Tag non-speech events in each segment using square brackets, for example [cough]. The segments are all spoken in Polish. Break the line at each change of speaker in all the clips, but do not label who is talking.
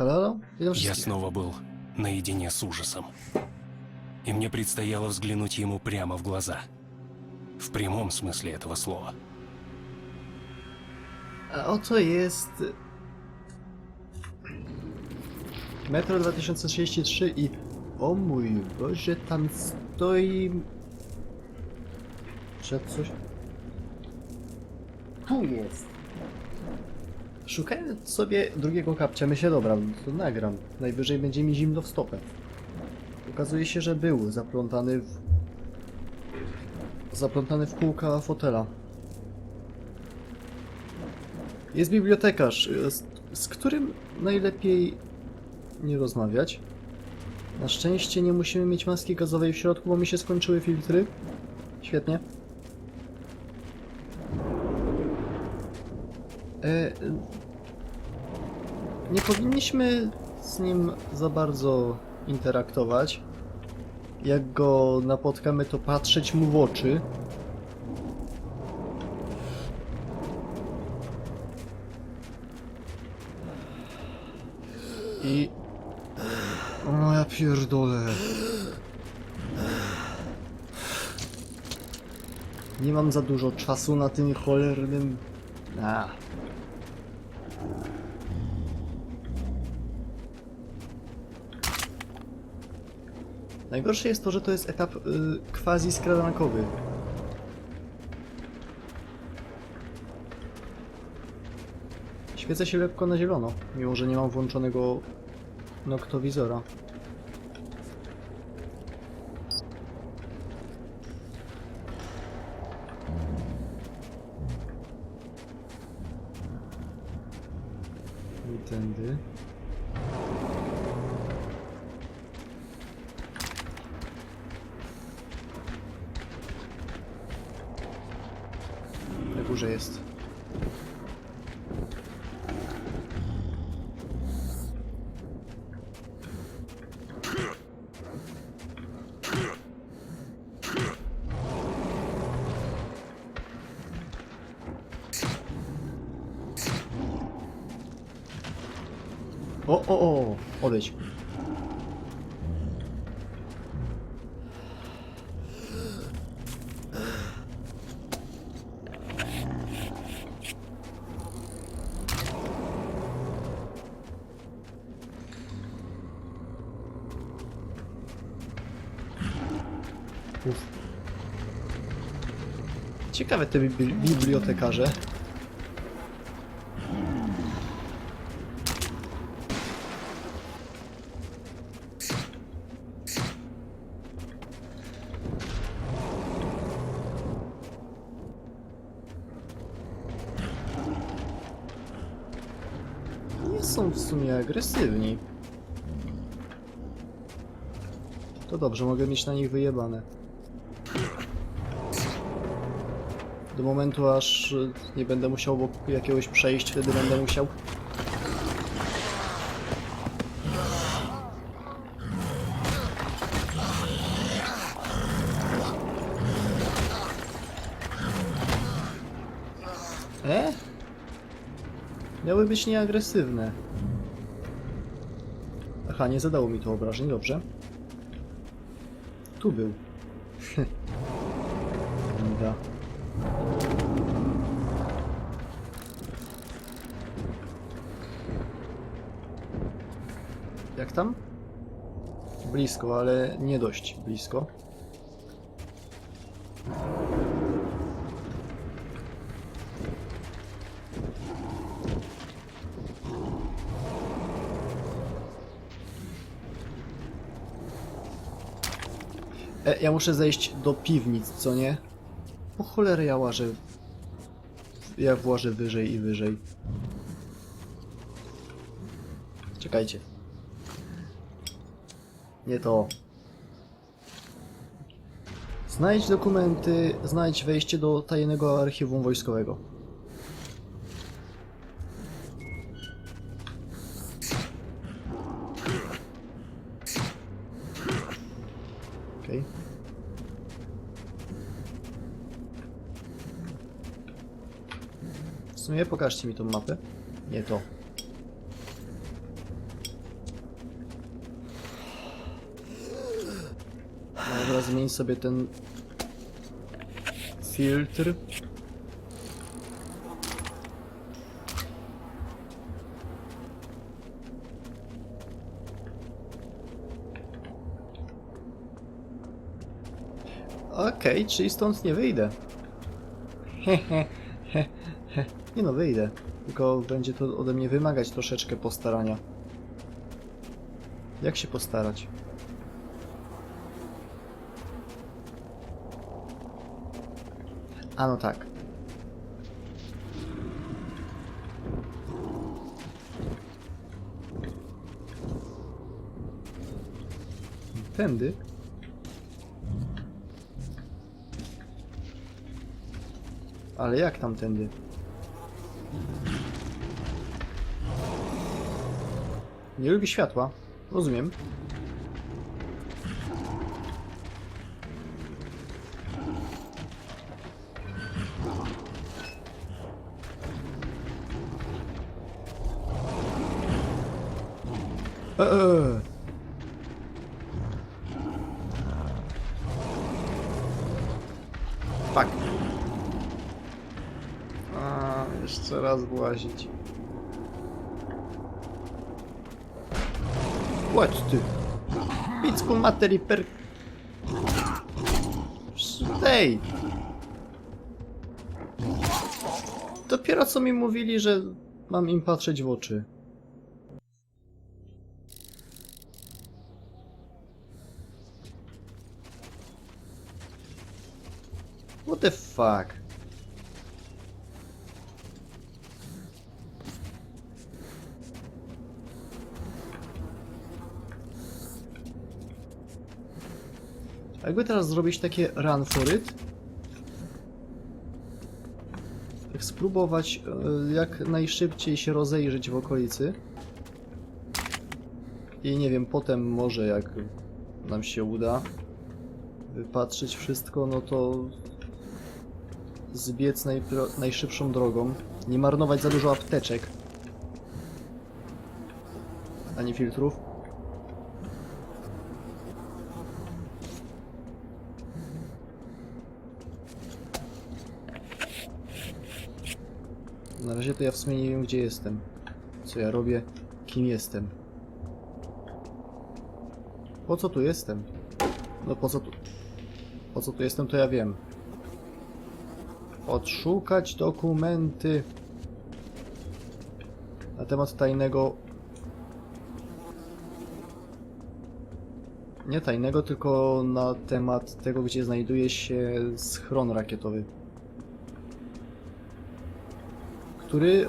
Я снова был наедине с ужасом. И мне предстояло взглянуть ему прямо в глаза. В прямом смысле этого слова.
A oto jest... Metro 2033 i... O mój Boże, tam stoi... Przed coś... Tu jest! Szukając sobie drugiego kapcia, myślę, dobra, no to nagram. Najwyżej będzie mi zimno w stopę. Okazuje się, że był zaplątany w... Zaplątany w kółka fotela. Jest bibliotekarz, z, z którym najlepiej nie rozmawiać. Na szczęście nie musimy mieć maski gazowej w środku, bo mi się skończyły filtry. Świetnie. E, nie powinniśmy z nim za bardzo interaktować. Jak go napotkamy, to patrzeć mu w oczy. I... O, ja pierdolę. Nie mam za dużo czasu na tym cholernym... A. Najgorsze jest to, że to jest etap y, quasi skradankowy. Świecę się lekko na zielono, mimo że nie mam włączonego noktowizora. Górze jest. Ciekawe te bibli- bibliotekarze. Nie są w sumie agresywni. To dobrze, mogę mieć na nich wyjebane. Do momentu aż nie będę musiał jakiegoś przejść, wtedy będę musiał. E? Miały być nieagresywne. Aha, nie zadało mi to obrażeń, dobrze. Tu był. [laughs] Da. Jak tam? Blisko, ale nie dość blisko. E, ja muszę zejść do piwnic, co nie? Po cholerę ja łażę. Ja włażę wyżej i wyżej. Czekajcie. Nie to. Znajdź dokumenty, znajdź wejście do tajnego archiwum wojskowego. Okej. W sumie pokażcie mi tą mapę. Nie to. Teraz zmień sobie ten filtr. Okej, czyli stąd nie wyjdę. [laughs] Nie no, wyjdę. Tylko będzie to ode mnie wymagać troszeczkę postarania. Jak się postarać? A no tak. Tędy? Ale jak tamtędy? Nie lubi światła. Rozumiem. Eee. A, jeszcze raz włazić. Chodź ty. Picku materi per... Ej! Dopiero co mi mówili, że mam im patrzeć w oczy. What the fuck? Jakby teraz zrobić takie run for it? Tak spróbować e, jak najszybciej się rozejrzeć w okolicy. I nie wiem, potem może jak nam się uda wypatrzyć wszystko, no to zbiec najszybszą drogą. Nie marnować za dużo apteczek. Ani filtrów. Na razie to ja w sumie nie wiem gdzie jestem. Co ja robię, kim jestem. Po co tu jestem? No po co tu... Po co tu jestem to ja wiem. Odszukać dokumenty na temat tajnego... Nie tajnego, tylko na temat tego, gdzie znajduje się schron rakietowy. Który,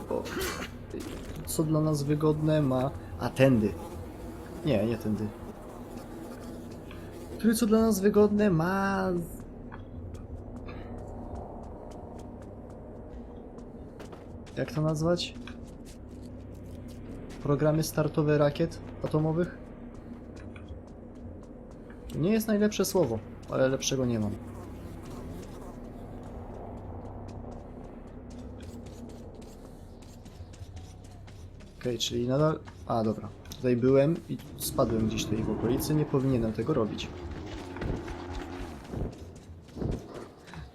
co dla nas wygodne, ma... A, tędy. Nie, nie tędy. Który, co dla nas wygodne, ma... Jak to nazwać? Programy startowe rakiet atomowych? Nie jest najlepsze słowo, ale lepszego nie mam. Okej, czyli nadal... A, dobra. Tutaj byłem i spadłem gdzieś tutaj w okolicy, nie powinienem tego robić.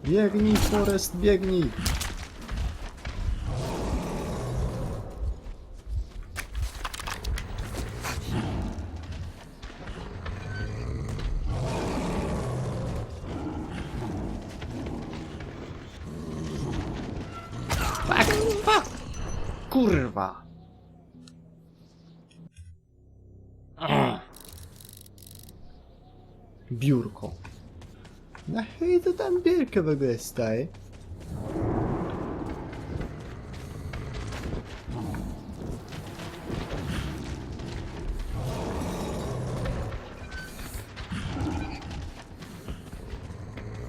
Biegnij, Forest, biegnij! Na hej, to tam biurko w ogóle staje.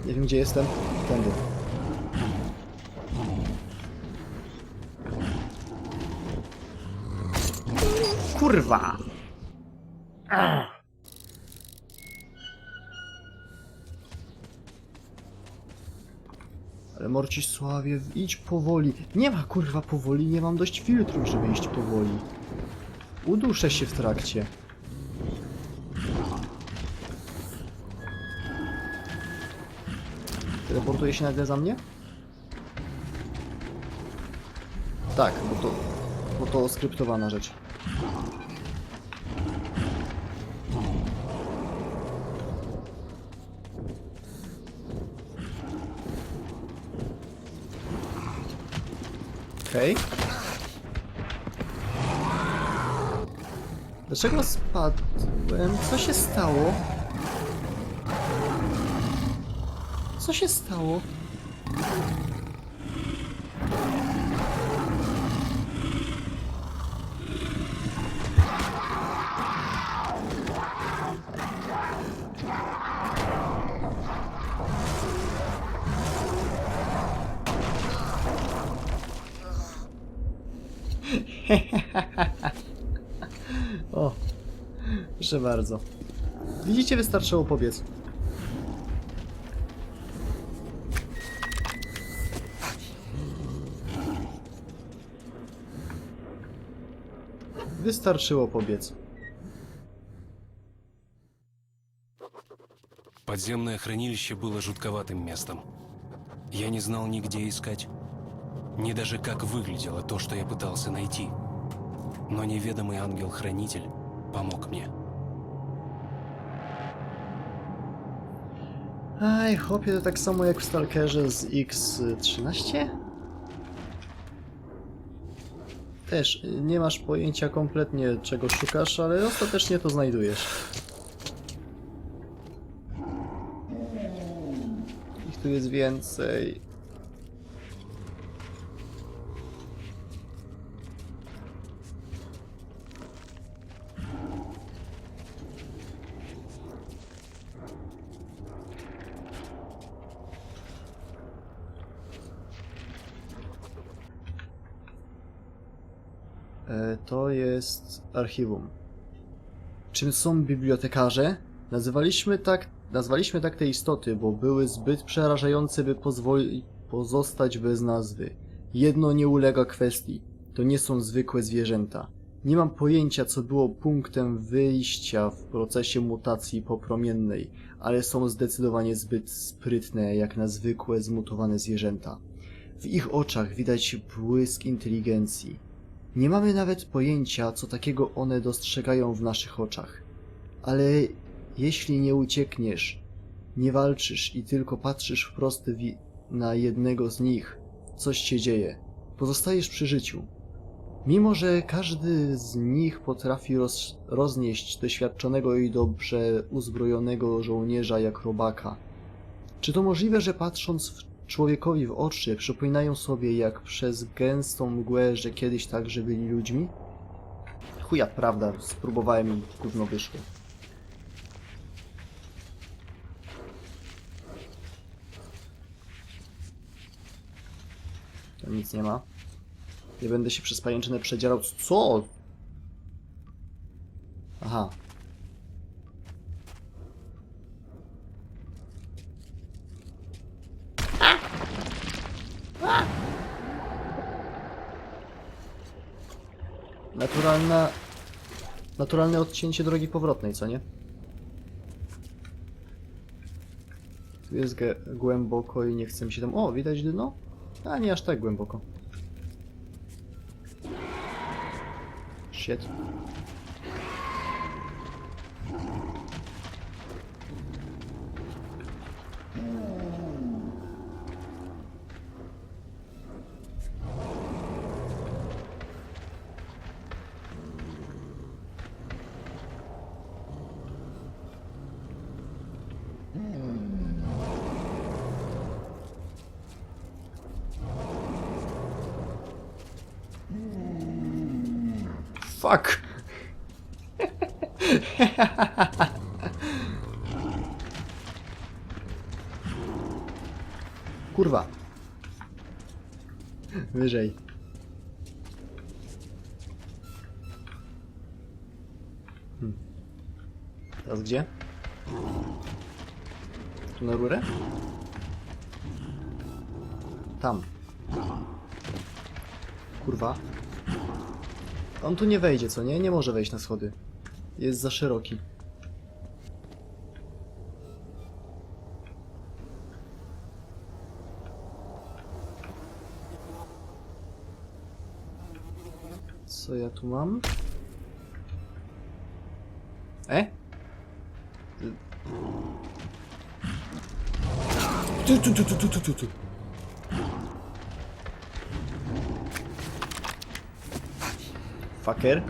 Nie wiem gdzie jestem. Tędy. Kurwa! Ale Morcisławie, idź powoli. Nie ma kurwa powoli, nie mam dość filtrów, żeby iść powoli. Uduszę się w trakcie. Teleportuje się nagle za mnie? Tak, bo to, bo to skryptowana rzecz. Okej. Dlaczego spadłem? Co się stało? Co się stało? proszę bardzo. Widzicie, wystarczyło pobiec. Wystarczyło pobiec.
Подземное хранилище было жутковатым местом. Я не знал ни где искать, ни даже как выглядело то, что я пытался найти. Но неведомый ангел-хранитель помог мне.
Aj, chłopie, to tak samo jak w Stalkerze z X13? Też y, nie masz pojęcia kompletnie czego szukasz, ale ostatecznie to znajdujesz. Ich tu jest więcej. E, To jest archiwum. Czym są bibliotekarze? Nazywaliśmy tak, nazwaliśmy tak te istoty, bo były zbyt przerażające, by pozostać bez nazwy. Jedno nie ulega kwestii. To nie są zwykłe zwierzęta. Nie mam pojęcia, co było punktem wyjścia w procesie mutacji popromiennej, ale są zdecydowanie zbyt sprytne jak na zwykłe zmutowane zwierzęta. W ich oczach widać błysk inteligencji. Nie mamy nawet pojęcia, co takiego one dostrzegają w naszych oczach. Ale jeśli nie uciekniesz, nie walczysz i tylko patrzysz wprost na jednego z nich, coś się dzieje. Pozostajesz przy życiu. Mimo, że każdy z nich potrafi roz- roznieść doświadczonego i dobrze uzbrojonego żołnierza jak robaka. Czy to możliwe, że patrząc w człowiekowi w oczy przypominają sobie jak przez gęstą mgłę, że kiedyś także byli ludźmi? Chuja, prawda, spróbowałem i gówno wyszło. Tam nic nie ma. Nie będę się przez pajęczynę przedzierał. Co? Aha. Naturalna... Naturalne odcięcie drogi powrotnej, co nie? Tu jest głęboko i nie chcę mi się tam... O, widać dno? A, nie aż tak głęboko. Shit. Fuck! Kurwa. Wyżej. Hmm. Teraz gdzie? Tu na rurę? Tam. Kurwa. On tu nie wejdzie, co nie? Nie może wejść na schody. Jest za szeroki. Co ja tu mam? E? Tu, tu, tu, tu, tu, tu, tu. Fucker.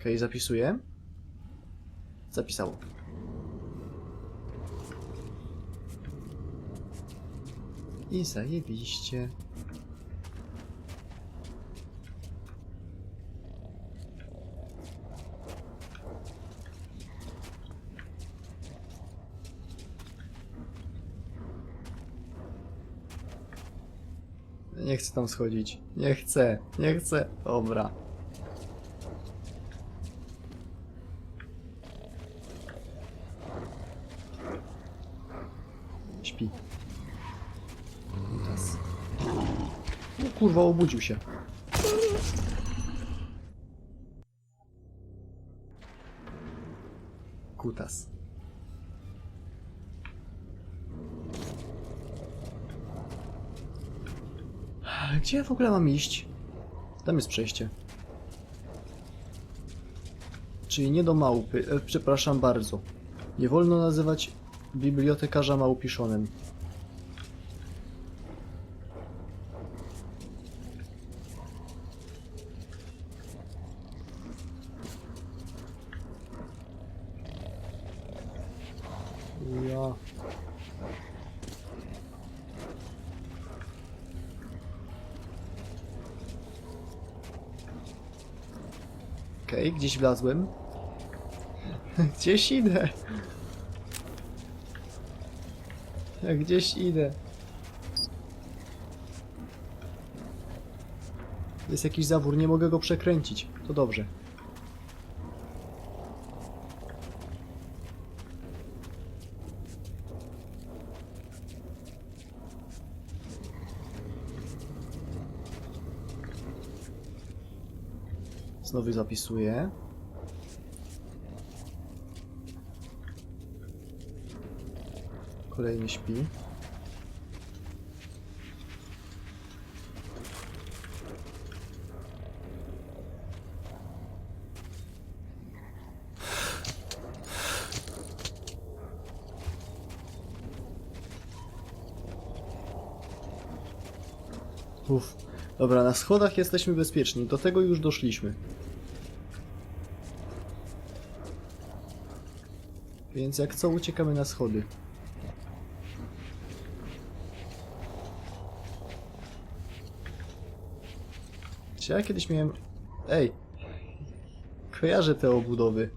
Okej, zapisuję. Zapisało. I zajebiście. Nie chcę tam schodzić. Nie chcę, nie chcę. Dobra. Śpi. Teraz. O kurwa, obudził się. Kutas. Gdzie ja w ogóle mam iść? Tam jest przejście. Czyli nie do małpy. E, przepraszam bardzo. Nie wolno nazywać bibliotekarza małpiszonem. Ja. Okej, gdzieś wlazłem. Gdzieś idę. Ja gdzieś idę. Jest jakiś zawór, nie mogę go przekręcić. To dobrze. Znowu zapisuję. Kolejny śpi. Uff. Dobra, na schodach jesteśmy bezpieczni. Do tego już doszliśmy. Więc jak co, uciekamy na schody. Czy ja kiedyś miałem... Ej! Kojarzę te obudowy.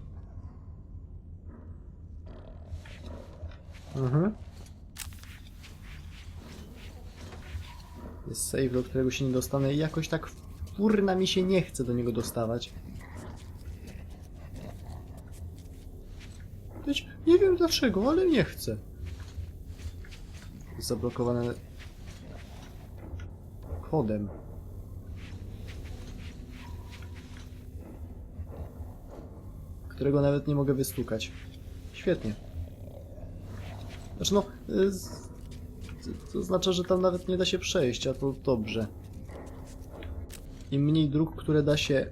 Mhm. Jest save, do którego się nie dostanę i jakoś tak kurna mi się nie chce do niego dostawać. Nie wiem dlaczego, ale nie chcę. Zablokowane kodem. Którego nawet nie mogę wystukać. Świetnie. Znaczy no, y, to oznacza, że tam nawet nie da się przejść, a to dobrze. Im mniej dróg, które da się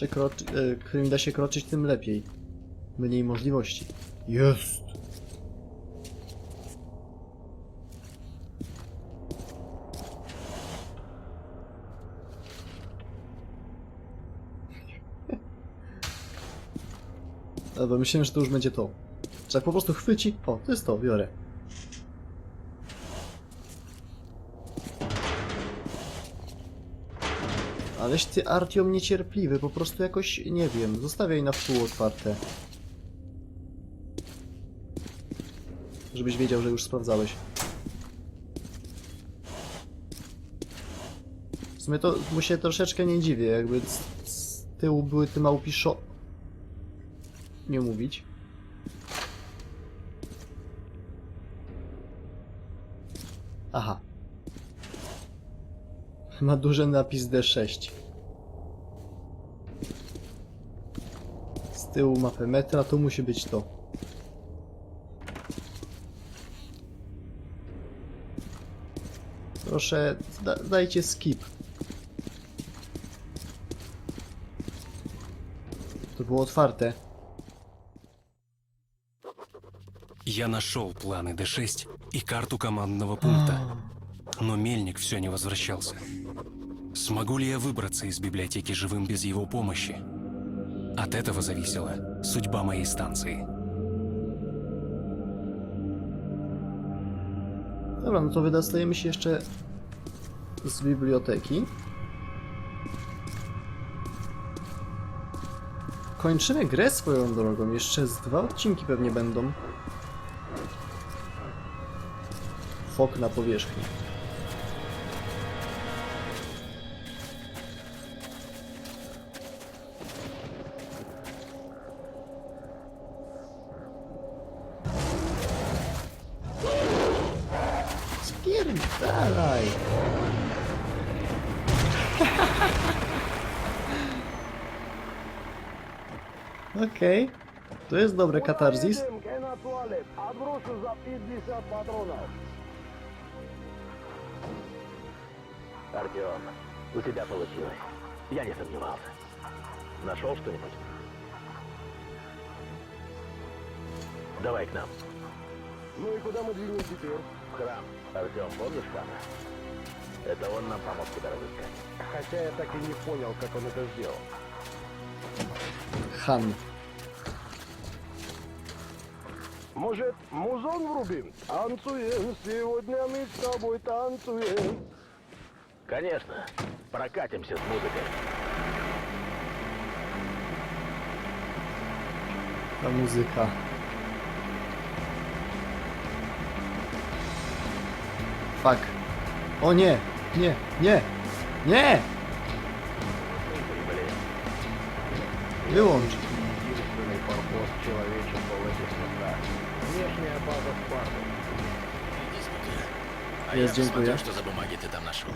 przekroczyć, którymi da się kroczyć, tym lepiej. Mniej możliwości. Jest! [laughs] Dobra, myślałem, że to już będzie to. Że po prostu chwyci... O, to jest to, biorę. Aleś ty Artiom niecierpliwy, po prostu jakoś, nie wiem, zostawiaj na wpół otwarte. Żebyś wiedział, że już sprawdzałeś. W sumie to mu się troszeczkę nie dziwię, jakby z, z tyłu były te małpiszo... Nie mówić. Aha. Ma duży napis D6. z tyłu mapę metra, to musi być to. Proszę, da dajcie skip. To było otwarte.
Я нашел планы D6 и карту командного пункта, но мельник все не возвращался. Смогу ли я выбраться из библиотеки живым без его помощи? От этого зависела судьба моей станции.
Dobra, no to wydostajemy się jeszcze z biblioteki. Kończymy grę swoją drogą. Jeszcze z dwa odcinki pewnie będą. Fok na powierzchni. Jest dobre katarzis.
Едем на туалет. Отбросы за 50 патронов.
Артем, у тебя получилось. Я не сомневался. Нашел что-нибудь? Давай к нам.
Ну и куда мы двинем теперь?
В храм. Артем, помнишь храма? Это он нам помог тебя разыскать.
Хотя я так и не понял, как он это сделал.
Han.
Может, музон врубим? Танцуем, сегодня мы с тобой танцуем.
Конечно. Прокатимся с музыкой.
Ta muzyka. Fuck. O nie! Nie! Nie! Nie! Wyłącz.
Единственный форпост человечества в этих местах. Внешняя база Спарты.
А
Есть,
я
dziękuję.
посмотрю, что за бумаги ты там нашел.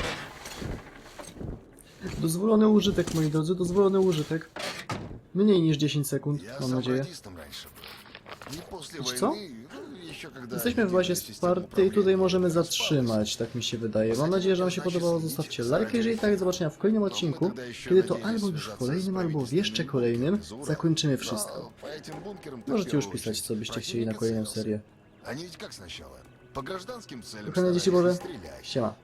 Dozwolony użytek, moi drodzy, dozwolony użytek. Mniej niż 10 sekund,
Я
mam
сам
nadzieję.
радистом раньше был. Не после
Co? Jesteśmy w bazie Sparty i tutaj możemy zatrzymać, tak mi się wydaje. Mam nadzieję, że Wam się podobało. Zostawcie lajkę, jeżeli tak, do zobaczenia w kolejnym odcinku, kiedy to albo już w kolejnym, albo w jeszcze kolejnym zakończymy wszystko. Możecie już pisać, co byście chcieli na kolejną serię. Kochane dzieci Boże, siema.